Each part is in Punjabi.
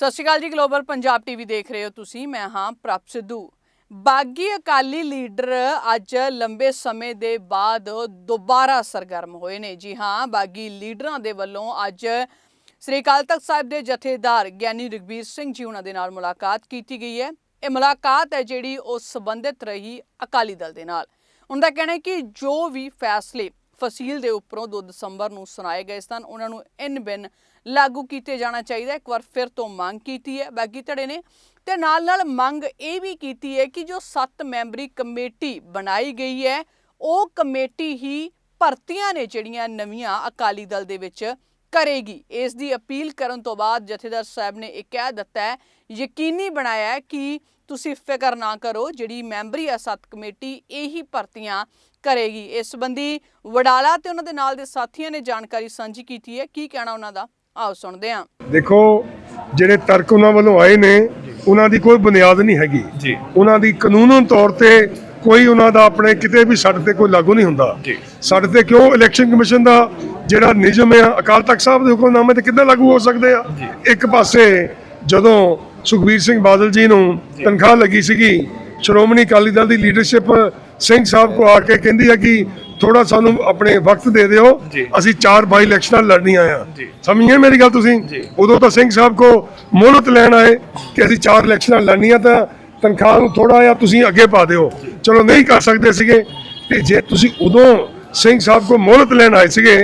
ਸਤਿ ਸ਼੍ਰੀ ਅਕਾਲ ਜੀ, ਗਲੋਬਲ ਪੰਜਾਬ ਟੀਵੀ ਦੇਖ ਰਹੇ ਹੋ ਤੁਸੀਂ, ਮੈਂ ਹਾਂ ਪ੍ਰਭ ਸਿੱਧੂ। ਬਾਗੀ ਅਕਾਲੀ ਲੀਡਰ ਅੱਜ ਲੰਬੇ ਸਮੇਂ ਦੇ ਬਾਅਦ ਦੁਬਾਰਾ ਸਰਗਰਮ ਹੋਏ ਨੇ। ਜੀ ਹਾਂ, ਬਾਗੀ ਲੀਡਰਾਂ ਦੇ ਵੱਲੋਂ ਅੱਜ ਸ੍ਰੀ ਅਕਾਲ ਤਖਤ ਸਾਹਿਬ ਦੇ ਜਥੇਦਾਰ ਗਿਆਨੀ ਰਗਵੀਰ ਸਿੰਘ ਜੀ ਉਹਨਾਂ ਦੇ ਨਾਲ ਮੁਲਾਕਾਤ ਕੀਤੀ ਗਈ ਹੈ। ਇਹ ਮੁਲਾਕਾਤ ਹੈ ਜਿਹੜੀ ਉਹ ਸੰਬੰਧਿਤ ਰਹੀ ਅਕਾਲੀ ਦਲ ਦੇ ਨਾਲ। ਉਹਨਾਂ ਦਾ ਕਹਿਣਾ ਹੈ ਕਿ ਜੋ ਵੀ ਫੈਸਲੇ ਫਸੀਲ ਦੇ ਉੱਪਰੋਂ 2 ਦਸੰਬਰ ਨੂੰ ਸੁਣਾਏ ਗਏ ਸਨ, ਉਹਨਾਂ ਨੂੰ ਇਨ ਬਿਨ ਲਾਗੂ ਕੀਤੇ ਜਾਣਾ ਚਾਹੀਦਾ ਇੱਕ ਵਾਰ ਫਿਰ ਤੋਂ ਮੰਗ ਕੀਤੀ ਹੈ। ਬਾਗੀ ਧੜੇ ਨੇ ਤੇ ਨਾਲ ਨਾਲ ਮੰਗ ਇਹ ਵੀ ਕੀਤੀ ਹੈ ਕਿ ਜੋ 7 ਮੈਂਬਰੀ ਕਮੇਟੀ ਬਣਾਈ ਗਈ ਹੈ, ਉਹ ਕਮੇਟੀ ਹੀ ਭਰਤੀਆਂ ਨੇ ਜਿਹੜੀਆਂ ਨਵੀਆਂ ਅਕਾਲੀ ਦਲ ਦੇ ਵਿੱਚ ਕਰੇਗੀ। ਇਸ ਦੀ ਅਪੀਲ ਕਰਨ ਤੋਂ ਬਾਅਦ ਜਥੇਦਾਰ ਸਾਹਿਬ ਨੇ ਇਹ ਕਹਿ ਦਿੱਤਾ ਹੈ, ਯਕੀਨੀ ਬਣਾਇਆ ਕਿ ਤੁਸੀਂ ਫਿਕਰ ਨਾ ਕਰੋ, ਜਿਹੜੀ ਮੈਂਬਰੀ ਆ ਸੱਤ ਕਮੇਟੀ, ਇਹੀ ਭਰਤੀਆਂ ਕਰੇਗੀ। ਇਸ ਸੰਬੰਧੀ ਵਡਾਲਾ ਤੇ ਉਹਨਾਂ ਦੇ ਨਾਲ ਦੇ ਸਾਥੀਆਂ ਨੇ ਜਾਣਕਾਰੀ ਸਾਂਝੀ ਕੀਤੀ ਹੈ। ਕੀ ਕਹਿਣਾ ਉਹਨਾਂ ਦਾ? ਆਓ ਸੁਣਦੇ ਹਾਂ। ਦੇਖੋ ਜਿਹੜੇ ਤਰਕ ਉਹਨਾਂ ਵੱਲੋਂ ਆਏ ਨੇ ਉਹਨਾਂ ਦੀ ਕੋਈ ਬੁਨਿਆਦ ਨਹੀਂ ਹੈਗੀ। ਜੀ। ਉਹਨਾਂ ਦੀ ਕਾਨੂੰਨਨ ਤੌਰ ਤੇ ਕੋਈ ਉਹਨਾਂ ਦਾ ਆਪਣੇ ਕਿਤੇ ਵੀ ਸਾਡੇ ਤੇ ਕੋਈ ਲਾਗੂ ਨਹੀਂ ਹੁੰਦਾ। ਜੀ। ਸਾਡੇ ਤੇ ਕਿਉਂ? ਇਲੈਕਸ਼ਨ ਕਮਿਸ਼ਨ ਦਾ ਜਿਹੜਾ ਨਿਯਮ ਆ ਅਕਾਲ ਤਖਤ ਸਾਹਿਬ ਦੇ ਹੁਕਮਨਾਮੇ ਤੇ ਕਿੱਦਾਂ ਲਾਗੂ ਹੋ ਸਕਦੇ ਆ? ਇੱਕ ਪਾਸੇ ਜਦੋਂ ਸੁਖਬੀਰ ਸਿੰਘ ਬਾਦਲ ਜੀ ਨੂੰ ਤਨਖਾਹ ਲੱਗੀ ਸੀਗੀ ਸ਼੍ਰੋਮਣੀ ਅਕਾਲੀ ਦਲ ਦੀ ਲੀਡਰਸ਼ਿਪ ਸਿੰਘ ਸਾਹਿਬ ਕੋ ਆ ਕੇ ਕਹਿੰਦੀ ਹੈ ਕਿ ਥੋੜਾ ਸਾਨੂੰ ਆਪਣੇ ਵਕਤ ਦੇ ਦਿਓ। ਅਸੀਂ ਚਾਰ ਬਾਈ ਇਲੈਕਸ਼ਨਾਂ ਲੜਨੀਆਂ ਆ। ਸਮਝੀਏ ਮੇਰੀ ਗੱਲ ਤੁਸੀਂ। ਉਦੋਂ ਤਾਂ ਸਿੰਘ ਸਾਹਿਬ ਕੋ ਮੋਹਲਤ ਲੈਣ ਆਏ ਕਿ ਅਸੀਂ ਚਾਰ ਇਲੈਕਸ਼ਨਾਂ ਲੜਨੀਆਂ ਤਾਂ ਤਨਖਾਹ ਨੂੰ ਥੋੜਾ ਜਿਹਾ ਤੁਸੀਂ ਅੱਗੇ ਪਾ ਦਿਓ। ਚਲੋ ਨਹੀਂ ਕਰ ਸਕਦੇ ਸੀਗੇ। ਤੇ ਜੇ ਤੁਸੀਂ ਉਦੋਂ ਸਿੰਘ ਸਾਹਿਬ ਕੋ ਮੋਹਲਤ ਲੈਣ ਆਏ ਸੀਗੇ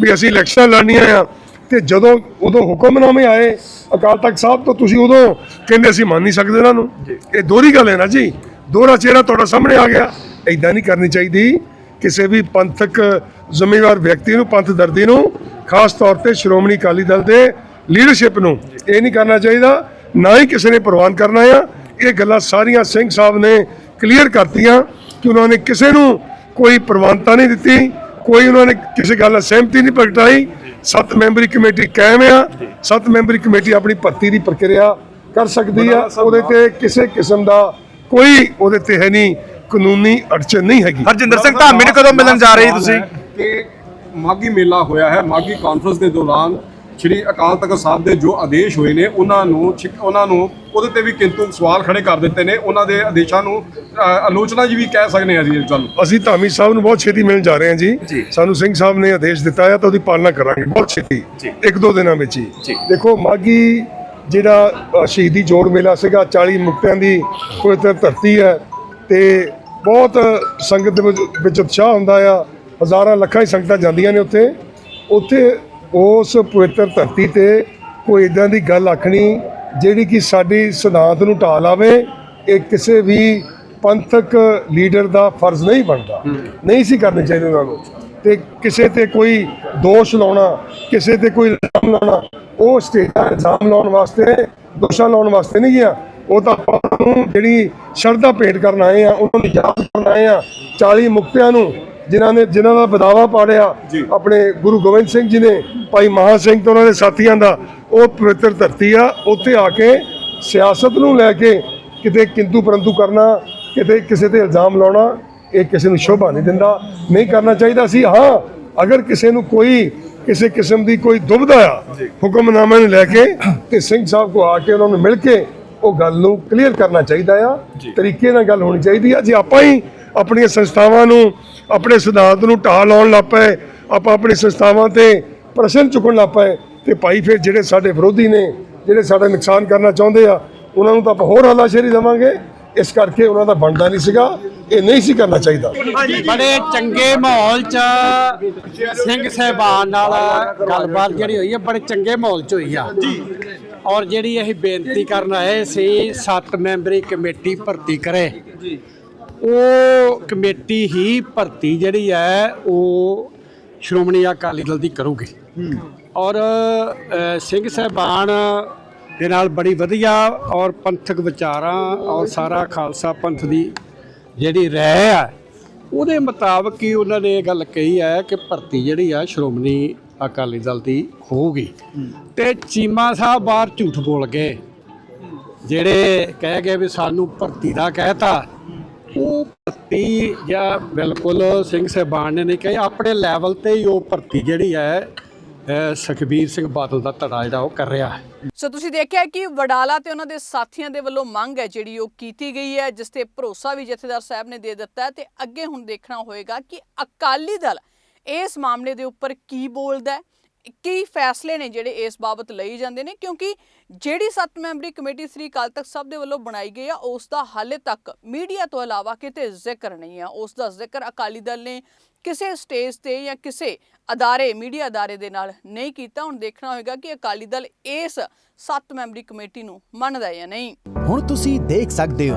ਵੀ ਅਸੀਂ ਇਲੈਕਸ਼ਨਾਂ ਲੜਨੀਆਂ ਆ ਤੇ ਜਦੋਂ ਉਦੋਂ ਹੁਕਮਨਾਮੇ ਆਏ ਅਕਾਲ ਤਖਤ ਸਾਹਿਬ ਤੋਂ ਤੁਸੀਂ ਉਦੋਂ ਕਹਿੰਦੇ ਅਸੀਂ ਮੰਨ ਨਹੀਂ ਸਕਦੇ ਇਹਨਾਂ ਨੂੰ। ਇਹ ਦੋਹਰੀ ਗੱਲ ਹੈ ਨਾ ਜੀ। ਦੋਹਰਾ ਚਿਹਰਾ ਤੁਹਾਡਾ ਸਾਹਮਣੇ ਆ ਗਿਆ। ਐਦਾਂ ਨਹੀਂ ਕਰਨੀ ਚਾਹੀਦੀ। ਕਿਸੇ ਵੀ ਪੰਥਕ ਜ਼ਿੰਮੇਵਾਰ ਵਿਅਕਤੀ ਨੂੰ ਪੰਥ ਦਰਦੀ ਨੂੰ ਖਾਸ ਤੌਰ ਤੇ ਸ਼੍ਰੋਮਣੀ ਅਕਾਲੀ ਦਲ ਦੇ ਲੀਡਰਸ਼ਿਪ ਨੂੰ ਇਹ ਨਹੀਂ ਕਰਨਾ ਚਾਹੀਦਾ ਨਾ ਹੀ ਕਿਸੇ ਨੇ ਪ੍ਰਵਾਨ ਕਰਨਾ ਆ। ਇਹ ਗੱਲਾਂ ਸਾਰੀਆਂ ਸਿੰਘ ਸਾਹਿਬ ਨੇ ਕਲੀਅਰ ਕਰਤੀਆਂ ਕਿ ਉਹਨਾਂ ਨੇ ਕਿਸੇ ਨੂੰ ਕੋਈ ਪ੍ਰਵਾਨਤਾ ਨਹੀਂ ਦਿੱਤੀ ਕੋਈ ਉਹਨਾਂ ਨੇ ਕਿਸੇ ਗੱਲ ਨਾਲ ਸਹਿਮਤੀ ਨਹੀਂ ਪ੍ਰਗਟਾਈ। ਸੱਤ ਮੈਂਬਰੀ ਕਮੇਟੀ ਕਾਇਮ ਆ ਸੱਤ ਮੈਂਬਰੀ ਕਮੇਟੀ ਆਪਣੀ ਭਰਤੀ ਦੀ ਪ੍ਰਕਿਰਿਆ ਕਰ ਸਕਦੀ ਆ। ਉਹਦੇ ਤੇ ਕਿਸੇ ਕਿਸਮ ਦਾ ਕੋਈ ਉਹਦੇ ਤੇ ਹੈ ਨਹੀਂ ਕਾਨੂੰਨੀ ਅੜਚਨ ਨਹੀਂ ਹੈਗੀ। ਹਰਜਿੰਦਰ ਸਿੰਘ ਧਾਮੀ ਨੂੰ ਕਦੋਂ ਮਿਲਣ ਜਾ ਰਹੇ ਤੁਸੀਂ? ਕਿ ਮਾਗੀ ਮੇਲਾ ਹੋਇਆ ਹੈ ਮਾਗੀ ਕਾਨਫਰੰਸ ਦੇ ਦੌਰਾਨ ਸ਼੍ਰੀ ਅਕਾਲ ਤਖਤ ਸਾਹਿਬ ਦੇ ਜੋ ਆਦੇਸ਼ ਹੋਏ ਨੇ ਉਹਨਾਂ ਨੂੰ ਉਹਨਾਂ ਨੂੰ ਉਹਦੇ ਤੇ ਵੀ ਕਿੰਤੂ ਸਵਾਲ ਖੜੇ ਕਰ ਦਿੱਤੇ ਨੇ। ਉਹਨਾਂ ਦੇ ਆਦੇਸ਼ਾਂ ਨੂੰ ਆਲੋਚਨਾ ਜੀ ਵੀ ਕਹਿ ਸਕਦੇ ਹਾਂ ਜੀ ਇਸ ਗੱਲ ਅਸੀਂ ਧਾਮੀ ਸਾਹਿਬ ਨੂੰ ਬਹੁਤ ਛੇਤੀ ਮਿਲਣ ਜਾ ਰਹੇ ਹਾਂ ਜੀ। ਸਾਨੂੰ ਸਿੰਘ ਸਾਹਿਬ ਨੇ ਆਦੇਸ਼ ਦਿੱਤਾ ਹੈ ਤਾਂ ਉਹਦੀ ਪਾਲਣਾ ਕਰਾਂਗੇ ਬਹੁਤ ਛੇਤੀ। ਇੱਕ ਦੋ ਦਿਨਾਂ ਵਿੱਚ ਹੀ। ਦੇਖੋ ਮਾਗੀ ਜਿਹੜਾ ਸ਼ਹੀਦੀ ਜੋੜ ਮੇਲਾ ਸੀਗਾ 40 ਮੁਕਤਿਆਂ ਦੀ ਪਵਿੱਤਰ ਧਰਤੀ ਹੈ ਤੇ ਬਹੁਤ ਸੰਗਤ ਦੇ ਵਿੱਚ- ਉਤਸ਼ਾਹ ਹੁੰਦਾ ਆ। ਹਜ਼ਾਰਾਂ ਲੱਖਾਂ ਹੀ ਸੰਗਤਾਂ ਜਾਂਦੀਆਂ ਨੇ ਉੱਥੇ। ਉੱਥੇ ਉਸ ਪਵਿੱਤਰ ਧਰਤੀ ਤੇ ਕੋਈ ਇਦਾਂ ਦੀ ਗੱਲ ਆਖਣੀ ਜਿਹੜੀ ਕਿ ਸਾਡੀ ਸਿਧਾਂਤ ਨੂੰ ਢਾਹ ਲਾਵੇ। ਇਹ ਕਿਸੇ ਵੀ ਪੰਥਕ ਲੀਡਰ ਦਾ ਫਰਜ਼ ਨਹੀਂ ਬਣਦਾ। ਨਹੀਂ ਸੀ ਕਰਨੇ ਚਾਹੀਦੇ ਉਹਨਾਂ ਨੂੰ। ਤੇ ਕਿਸੇ ਤੇ ਕੋਈ ਦੋਸ਼ ਲਾਉਣਾ ਕਿਸੇ ਤੇ ਕੋਈ ਇਲਜ਼ਾਮ ਲਾਉਣਾ ਉਹ ਸਟੇਟਾਂ ਇਲਜ਼ਾਮ ਲਾਉਣ ਵਾਸਤੇ ਦੋਸ਼ਾਂ ਲਾਉਣ ਵਾਸਤੇ ਨਹੀਂ ਗਿਆ। ਉਹ ਤਾਂ ਆਪਾਂ ਨੂੰ ਜਿਹੜੀ ਸ਼ਰਧਾ ਭੇਟ ਕਰਨ ਆਏ ਆ ਉਹਨਾਂ ਨੂੰ ਯਾਦ ਕਰਨ ਆਏ ਆ 40 ਮੁਕਤਿਆਂ ਨੂੰ ਜਿਨ੍ਹਾਂ ਨੇ ਜਿਨ੍ਹਾਂ ਦਾ ਬਦਾਵਾ ਪਾੜਿਆ ਆਪਣੇ ਗੁਰੂ ਗੋਬਿੰਦ ਸਿੰਘ ਜੀ ਨੇ ਭਾਈ ਮਹਾ ਸਿੰਘ ਤੇ ਉਹਨਾਂ ਦੇ ਸਾਥੀਆਂ ਦਾ ਉਹ ਪਵਿੱਤਰ ਧਰਤੀ ਆ ਉੱਥੇ ਆ ਕੇ ਸਿਆਸਤ ਨੂੰ ਲੈ ਕੇ ਕਿਤੇ ਕਿੰਤੂ ਪਰੰਤੂ ਕਰਨਾ ਕਿਤੇ ਕਿਸੇ ਤੇ ਇਲਜ਼ਾਮ ਲਾਉਣਾ ਇਹ ਕਿਸੇ ਨੂੰ ਸ਼ੋਭਾ ਨਹੀਂ ਦਿੰਦਾ ਨਹੀਂ ਕਰਨਾ ਚਾਹੀਦਾ ਸੀ। ਹਾਂ ਅਗਰ ਕਿਸੇ ਨੂੰ ਕੋਈ ਕਿਸੇ ਕਿਸਮ ਦੀ ਕੋਈ ਦੁਬਿਧਾ ਆ ਹੁਕਮਨਾਮੇ ਨੂੰ ਲੈ ਕੇ ਤੇ ਸਿੰਘ ਸਾਹਿਬ ਕੋ ਆ ਕੇ ਉਹਨਾਂ ਨੂੰ ਮਿਲ ਕੇ ਉਹ ਗੱਲ ਨੂੰ ਕਲੀਅਰ ਕਰਨਾ ਚਾਹੀਦਾ ਆ ਤਰੀਕੇ ਨਾਲ ਗੱਲ ਹੋਣੀ ਚਾਹੀਦੀ ਆ। ਜੇ ਆਪਾਂ ਹੀ ਆਪਣੀਆਂ ਸੰਸਥਾਵਾਂ ਨੂੰ ਆਪਣੇ ਸਿਧਾਂਤ ਨੂੰ ਢਾਹ ਲਾਉਣ ਲੱਗ ਪਏ ਆਪਾਂ ਆਪਣੀ ਸੰਸਥਾਵਾਂ ਤੇ ਪ੍ਰਸ਼ਨ ਚੁੱਕਣ ਲੱਗ ਪਏ ਤੇ ਭਾਈ ਫਿਰ ਜਿਹੜੇ ਸਾਡੇ ਵਿਰੋਧੀ ਨੇ ਜਿਹੜੇ ਸਾਡਾ ਨੁਕਸਾਨ ਕਰਨਾ ਚਾਹੁੰਦੇ ਆ ਉਹਨਾਂ ਨੂੰ ਤਾਂ ਆਪਾਂ ਹੋਰ ਹਲਾਸ਼ੇਰੀ ਦੇਵਾਂਗੇ। ਇਸ ਕਰਕੇ ਉਹਨਾਂ ਦਾ ਬਣਦਾ ਨਹੀਂ ਸੀਗਾ। ਇਹ ਨਹੀਂ ਸੀ ਕਰਨਾ ਚਾਹੀਦਾ। ਬੜੇ ਚੰਗੇ ਮਾਹੌਲ 'ਚ ਸਿੰਘ ਸਹਿਬਾਨ ਨਾਲ ਗੱਲਬਾਤ ਜਿਹੜੀ ਹੋਈ ਹੈ ਬੜੇ ਚੰਗੇ ਮਾਹੌਲ 'ਚ ਹੋਈ ਆ। ਜੀ। ਔਰ ਜਿਹੜੀ ਅਸੀਂ ਬੇਨਤੀ ਕਰਨ ਆਏ ਸੀ ਸੱਤ ਮੈਂਬਰੀ ਕਮੇਟੀ ਭਰਤੀ ਕਰੇ। ਜੀ। ਉਹ ਕਮੇਟੀ ਹੀ ਭਰਤੀ ਜਿਹੜੀ ਹੈ ਉਹ ਸ਼੍ਰੋਮਣੀ ਅਕਾਲੀ ਦਲ ਦੀ ਕਰੂਗੀ। ਔਰ ਸਿੰਘ ਸਹਿਬਾਨ ਦੇ ਨਾਲ ਬੜੀ ਵਧੀਆ ਔਰ ਪੰਥਕ ਵਿਚਾਰਾਂ ਔਰ ਸਾਰਾ ਖਾਲਸਾ ਪੰਥ ਦੀ ਜਿਹੜੀ ਰਹਿ ਆ। ਉਹਦੇ ਮੁਤਾਬਕ ਹੀ ਉਹਨਾਂ ਨੇ ਇਹ ਗੱਲ ਕਹੀ ਹੈ ਕਿ ਭਰਤੀ ਜਿਹੜੀ ਆ ਸ਼੍ਰੋਮਣੀ ਅਕਾਲੀ ਦਲ ਦੀ ਹੋਊਗੀ। ਤੇ ਚੀਮਾ ਸਾਹਿਬ ਬਾਹਰ ਝੂਠ ਬੋਲ ਗਏ। ਜਿਹੜੇ ਕਹਿ ਗਏ ਵੀ ਸਾਨੂੰ ਭਰਤੀ ਦਾ ਕਹਿਤਾ, ਉਹ ਭਰਤੀ ਜਾਂ ਬਿਲਕੁਲ ਸਿੰਘ ਸਾਹਿਬਾਨ ਨੇ ਨਹੀਂ ਕਹੀ। ਆਪਣੇ ਲੈਵਲ ਤੇ ਹੀ ਉਹ ਭਰਤੀ ਜਿਹੜੀ ਹੈ ਸੁਖਬੀਰ ਸਿੰਘ ਬਾਦਲ ਦਾ ਧੜਾ ਜਿਹੜਾ ਉਹ ਕਰ ਰਿਹਾ ਹੈ। ਸੋ ਤੁਸੀਂ ਦੇਖਿਆ ਕਿ ਵਡਾਲਾ ਤੇ ਉਹਨਾਂ ਦੇ ਸਾਥੀਆਂ ਦੇ ਵੱਲੋਂ ਮੰਗ ਹੈ, ਜਿਹੜੀ ਉਹ ਕੀਤੀ ਗਈ ਹੈ, ਜਿਸ ਤੇ ਭਰੋਸਾ ਵੀ ਜਥੇਦਾਰ ਸਾਹਿਬ ਨੇ ਦੇ ਦਿੱਤਾ ਤੇ ਅੱਗੇ ਹੁਣ ਦੇਖਣਾ ਹੋਏਗਾ ਕਿ ਅਕਾਲੀ ਦਲ ਇਸ ਮਾਮਲੇ ਦੇ ਉੱਪਰ ਕੀ ਬੋਲਦਾ ਹੈ। ਕੀ ਫੈਸਲੇ ਨੇ ਜਿਹੜੇ ਇਸ ਬਾਬਤ ਲਈ ਜਾਂਦੇ ਨੇ, ਕਿਉਂਕਿ ਜਿਹੜੀ ਸੱਤ ਮੈਂਬਰੀ ਕਮੇਟੀ ਸ੍ਰੀ ਅਕਾਲ ਤਖਤ ਸਾਹਿਬ ਦੇ ਵੱਲੋਂ ਬਣਾਈ ਗਈ ਆ, ਉਸ ਦਾ ਹਾਲੇ ਤੱਕ ਮੀਡੀਆ ਤੋਂ ਇਲਾਵਾ ਕਿਤੇ ਜ਼ਿਕਰ ਨਹੀਂ ਆ। ਉਸ ਦਾ ਜ਼ਿਕਰ ਅਕਾਲੀ ਦਲ ਨੇ ਕਿਸੇ ਸਟੇਜ ਤੇ ਜਾਂ ਕਿਸੇ ਅਦਾਰੇ, ਮੀਡੀਆ ਅਦਾਰੇ ਦੇ ਨਾਲ ਨਹੀਂ ਕੀਤਾ। ਹੁਣ ਦੇਖਣਾ ਹੋਏਗਾ ਕਿ ਅਕਾਲੀ ਦਲ ਇਸ ਸੱਤ ਮੈਂਬਰੀ ਕਮੇਟੀ ਨੂੰ ਮੰਨਦਾ ਜਾਂ ਨਹੀਂ। ਹੁਣ ਤੁਸੀਂ ਦੇਖ ਸਕਦੇ ਹੋ